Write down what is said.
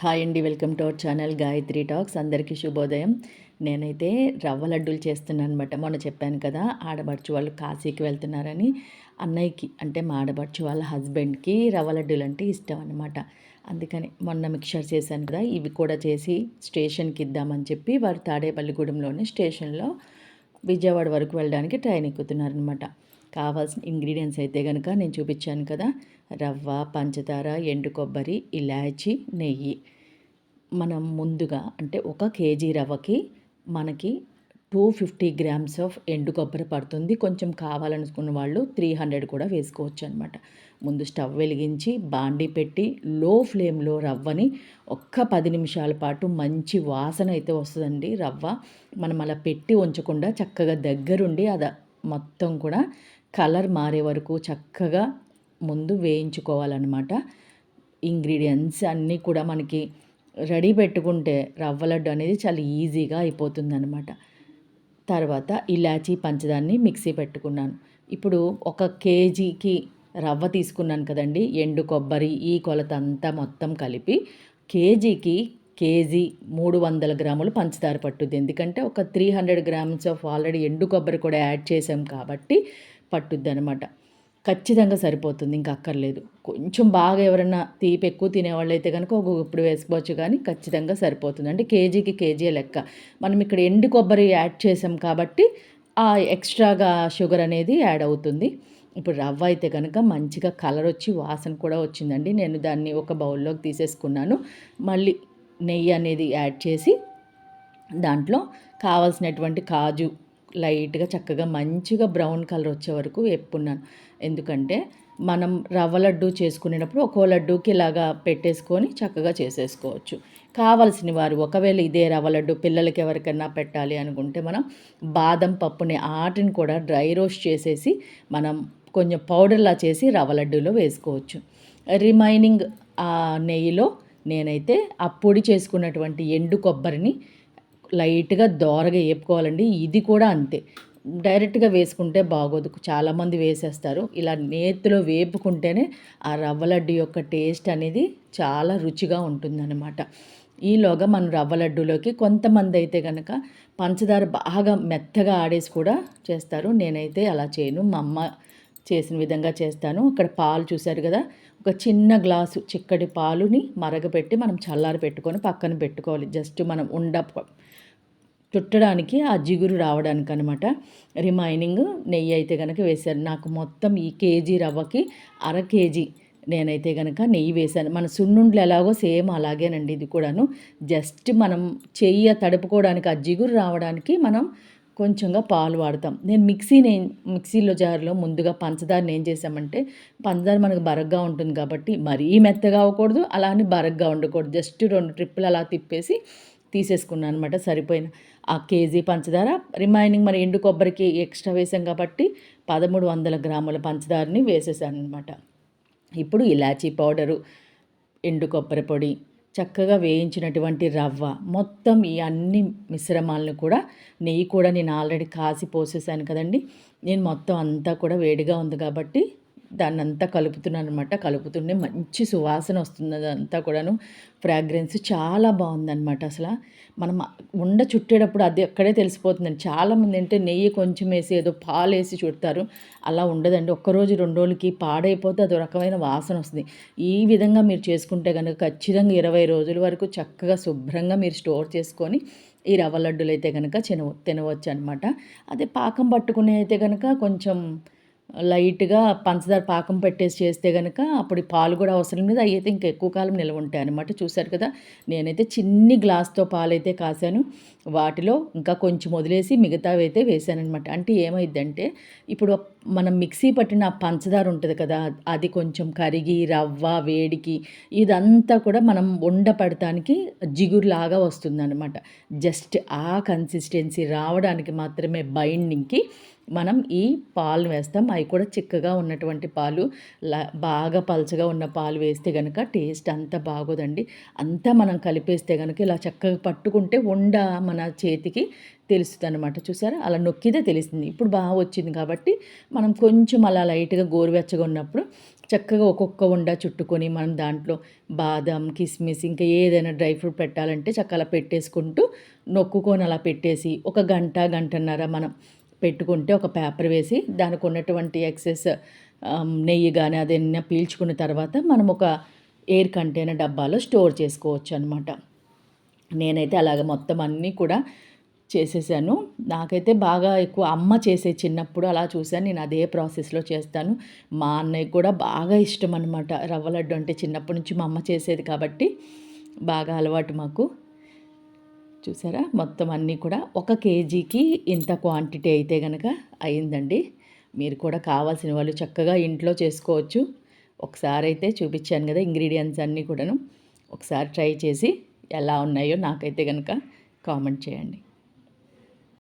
Hi అండి welcome to our channel Gayatri talks. అందరికీ శుభోదయం. నేనైతే రవ్వ లడ్డూలు చేస్తున్నాను అనమాట మొన్న చెప్పాను కదా ఆడబడుచు వాళ్ళు కాశీకి వెళ్తున్నారని. అన్నయ్యకి అంటే మా ఆడబడుచు వాళ్ళ హస్బెండ్కి రవ్వ లడ్డూలు అంటే ఇష్టం అనమాట అందుకని మొన్న మిక్చర్ చేశాను కదా ఇవి కూడా చేసి స్టేషన్కి ఇద్దామని చెప్పి వారు తాడేపల్లిగూడెంలోని స్టేషన్లో విజయవాడ వరకు వెళ్ళడానికి ట్రైన్ ఎక్కుతున్నారనమాట కావాల్సిన ఇంగ్రీడియంట్స్ అయితే కనుక నేను చూపించాను కదా. రవ్వ పంచదార ఎండు కొబ్బరి ఇలాచి నెయ్యి. మనం ముందుగా అంటే ఒక కేజీ రవ్వకి మనకి టూ ఫిఫ్టీ గ్రామ్స్ ఆఫ్ ఎండు కొబ్బరి పడుతుంది. కొంచెం కావాలనుకున్న వాళ్ళు త్రీ హండ్రెడ్ కూడా వేసుకోవచ్చు అనమాట ముందు స్టవ్ వెలిగించి బాండి పెట్టి లో ఫ్లేమ్లో రవ్వని ఒక్క పది నిమిషాల పాటు మంచి వాసన అయితే వస్తుందండి రవ్వ. మనం అలా పెట్టి ఉంచకుండా చక్కగా దగ్గరుండి అది మొత్తం కూడా కలర్ మారే వరకు చక్కగా ముందు వేయించుకోవాలన్నమాట. ఇంగ్రీడియంట్స్ అన్నీ కూడా మనకి రెడీ పెట్టుకుంటే రవ్వ లడ్డు అనేది చాలా ఈజీగా అయిపోతుంది అనమాట తర్వాత ఇలాచీ పంచదాన్ని మిక్సీ పెట్టుకున్నాను. ఇప్పుడు ఒక కేజీకి రవ్వ తీసుకున్నాను కదండి ఎండు కొబ్బరి ఈ కొలత అంతా మొత్తం కలిపి కేజీకి కేజీ మూడు వందల గ్రాములు పంచదార పట్టుద్ది. ఎందుకంటే ఒక three hundred grams of already ఎండు కొబ్బరి కూడా యాడ్ చేసాం కాబట్టి పట్టుద్ది అనమాట ఖచ్చితంగా సరిపోతుంది ఇంకా అక్కర్లేదు. కొంచెం బాగా ఎవరైనా తీపి ఎక్కువ తినేవాళ్ళు అయితే కనుక ఒక ఇప్పుడు వేసుకోవచ్చు కానీ ఖచ్చితంగా సరిపోతుంది. అంటే కేజీకి కేజీ లెక్క. మనం ఇక్కడ ఎండు కొబ్బరి యాడ్ చేసాం కాబట్టి ఆ ఎక్స్ట్రాగా షుగర్ అనేది యాడ్ అవుతుంది. ఇప్పుడు రవ్వ అయితే కనుక మంచిగా కలర్ వచ్చి వాసన కూడా వచ్చిందండి. నేను దాన్ని ఒక బౌల్లోకి తీసేసుకున్నాను. మళ్ళీ నెయ్యి అనేది యాడ్ చేసి దాంట్లో కావాల్సినటువంటి కాజు లైట్గా చక్కగా మంచిగా బ్రౌన్ కలర్ వచ్చే వరకు వేపుకున్నాను. ఎందుకంటే మనం రవ్వ లడ్డు చేసుకునేటప్పుడు ఒక్కో లడ్డూకి ఇలాగా పెట్టేసుకొని చక్కగా చేసేసుకోవచ్చు. కావలసిన వారు ఒకవేళ ఇదే రవ్వ లడ్డు పిల్లలకి ఎవరికైనా పెట్టాలి అనుకుంటే మనం బాదం పప్పుని ఆటిని కూడా డ్రై రోస్ట్ చేసేసి మనం కొంచెం పౌడర్లా చేసి రవ్వ లడ్డూలో వేసుకోవచ్చు. రిమైనింగ్ ఆ నెయ్యిలో నేనైతే ఆ పొడి చేసుకున్నటువంటి ఎండు కొబ్బరిని లైట్గా దోరగా వేపుకోవాలండి ఇది కూడా అంతే. డైరెక్ట్గా వేసుకుంటే బాగోదు. చాలామంది వేసేస్తారు. ఇలా నేతిలో వేపుకుంటేనే ఆ రవ్వ లడ్డు యొక్క టేస్ట్ అనేది చాలా రుచిగా ఉంటుందన్నమాట. ఈలోగా మనం రవ్వ లడ్డులోకి కొంతమంది అయితే కనుక పంచదార బాగా మెత్తగా ఆడేసి కూడా చేస్తారు. నేనైతే అలా చేయను. మా అమ్మ చేసిన విధంగా చేస్తాను. అక్కడ పాలు చూశారు కదా ఒక చిన్న గ్లాసు చిక్కటి పాలుని మరగపెట్టి మనం చల్లారి పెట్టుకొని పక్కన పెట్టుకోవాలి. జస్ట్ మనం ఉండ చుట్టడానికి ఆ జిగురు రావడానికి అనమాట రిమైనింగ్ నెయ్యి అయితే కనుక వేశారు. నాకు మొత్తం ఈ కేజీ రవ్వకి అర కేజీ నేనైతే కనుక నెయ్యి వేశాను. మన సున్నుండ్లు ఎలాగో సేమ్ అలాగేనండి ఇది కూడాను. జస్ట్ మనం చెయ్యి తడుపుకోవడానికి ఆ జిగురు రావడానికి మనం కొంచెంగా పాలు వాడతాం. నేను మిక్సీ నేను మిక్సీలో జార్లో ముందుగా పంచదారని ఏం చేసామంటే పంచదార మనకు బరగ్గా ఉంటుంది కాబట్టి మరీ మెత్తగా అవ్వకూడదు అలానే బరగ్గా ఉండకూడదు జస్ట్ రెండు ట్రిప్పులు అలా తిప్పేసి తీసేసుకున్నాను అనమాట సరిపోయిన. ఆ కేజీ పంచదార రిమైనింగ్ మరి ఎండు కొబ్బరికి ఎక్స్ట్రా వేసాం కాబట్టి పదమూడు వందల గ్రాముల పంచదారని వేసేసాను అనమాట ఇప్పుడు ఇలాచీ పౌడరు ఎండు కొబ్బరి పొడి చక్కగా వేయించినటువంటి రవ్వ. మొత్తం ఈ అన్ని మిశ్రమాలను కూడా నెయ్యి కూడా నేను ఆల్రెడీ కాసి పోసేసాను కదండి. నేను మొత్తం అంతా కూడా వేడిగా ఉంది కాబట్టి దాన్ని అంతా కలుపుతున్నాను అనమాట కలుపుతుండే మంచి సువాసన వస్తుంది అదంతా కూడాను. ఫ్రాగ్రెన్స్ చాలా బాగుందన్నమాట అసలు. మనం ఉండ చుట్టేటప్పుడు అది అక్కడే తెలిసిపోతుందండి. చాలామంది అంటే నెయ్యి కొంచెం వేసి ఏదో పాలు వేసి చుడతారు. అలా ఉండదండి. ఒక్కరోజు రెండు రోజులకి పాడైపోతే అది రకమైన వాసన వస్తుంది. ఈ విధంగా మీరు చేసుకుంటే కనుక ఖచ్చితంగా ఇరవై రోజుల వరకు చక్కగా శుభ్రంగా మీరు స్టోర్ చేసుకొని ఈ రవ్వ లడ్డులు అయితే కనుక తినవ తినవచ్చు అనమాట అదే పాకం పట్టుకునే అయితే కనుక కొంచెం లైట్గా పంచదార పాకం పెట్టేసి చేస్తే కనుక అప్పుడు పాలు కూడా అవసరం లేదు. అయితే ఇంకా ఎక్కువ కాలం నిల్వ ఉంటాయి అనమాట చూశారు కదా? నేనైతే చిన్ని గ్లాస్తో పాలు అయితే కాసాను వాటిలో ఇంకా కొంచెం వదిలేసి మిగతావి అయితే వేసాను అంటే ఏమైందంటే ఇప్పుడు మనం మిక్సీ పట్టిన పంచదార ఉంటుంది కదా అది కొంచెం కరిగి రవ్వ వేడికి ఇదంతా కూడా మనం వండ పడటానికి జిగురులాగా వస్తుంది అనమాట జస్ట్ ఆ కన్సిస్టెన్సీ రావడానికి మాత్రమే బైండింగ్కి మనం ఈ పాలు వేస్తాం. అవి కూడా చిక్కగా ఉన్నటువంటి పాలు బాగా పలచగా ఉన్న పాలు వేస్తే కనుక టేస్ట్ అంత బాగోదండి. అంతా మనం కలిపేస్తే కనుక ఇలా చక్కగా పట్టుకుంటే ఉండ మన చేతికి తెలుస్తుంది అనమాట చూసారా? అలా నొక్కితే తెలుస్తుంది ఇప్పుడు బాగా వచ్చింది కాబట్టి మనం కొంచెం అలా లైట్గా గోరువెచ్చగా ఉన్నప్పుడు చక్కగా ఒక్కొక్క ఉండ చుట్టుకొని మనం దాంట్లో బాదం కిస్మిస్ ఇంకా ఏదైనా డ్రై ఫ్రూట్ పెట్టాలంటే చక్కగా అలా పెట్టేసుకుంటూ నొక్కుకొని అలా పెట్టేసి ఒక గంట గంటన్నర మనం పెట్టుకుంటే ఒక పేపర్ వేసి దానికి ఉన్నటువంటి ఎక్సెస్ నెయ్యి కానీ అదన్నా పీల్చుకున్న తర్వాత మనం ఒక ఎయిర్ కంటైనర్ డబ్బాలో స్టోర్ చేసుకోవచ్చు అనమాట నేనైతే అలాగ మొత్తం అన్నీ కూడా చేసేసాను. నాకైతే బాగా ఎక్కువ అమ్మ చేసే చిన్నప్పుడు అలా చూశాను. నేను అదే ప్రాసెస్లో చేస్తాను. మా అన్నయ్య కూడా బాగా ఇష్టం అనమాట రవ్వ లడ్డు అంటే చిన్నప్పటి నుంచి మా అమ్మ చేసేది కాబట్టి బాగా అలవాటు మాకు. చూసారా? మొత్తం అన్నీ కూడా ఒక కేజీకి ఇంత క్వాంటిటీ అయితే కనుక అయిందండి. మీరు కూడా కావాల్సిన వాళ్ళు చక్కగా ఇంట్లో చేసుకోవచ్చు. ఒకసారి అయితే చూపించాను కదా ఇంగ్రీడియంట్స్ అన్నీ కూడాను. ఒకసారి ట్రై చేసి ఎలా ఉన్నాయో నాకైతే కనుక కామెంట్ చేయండి.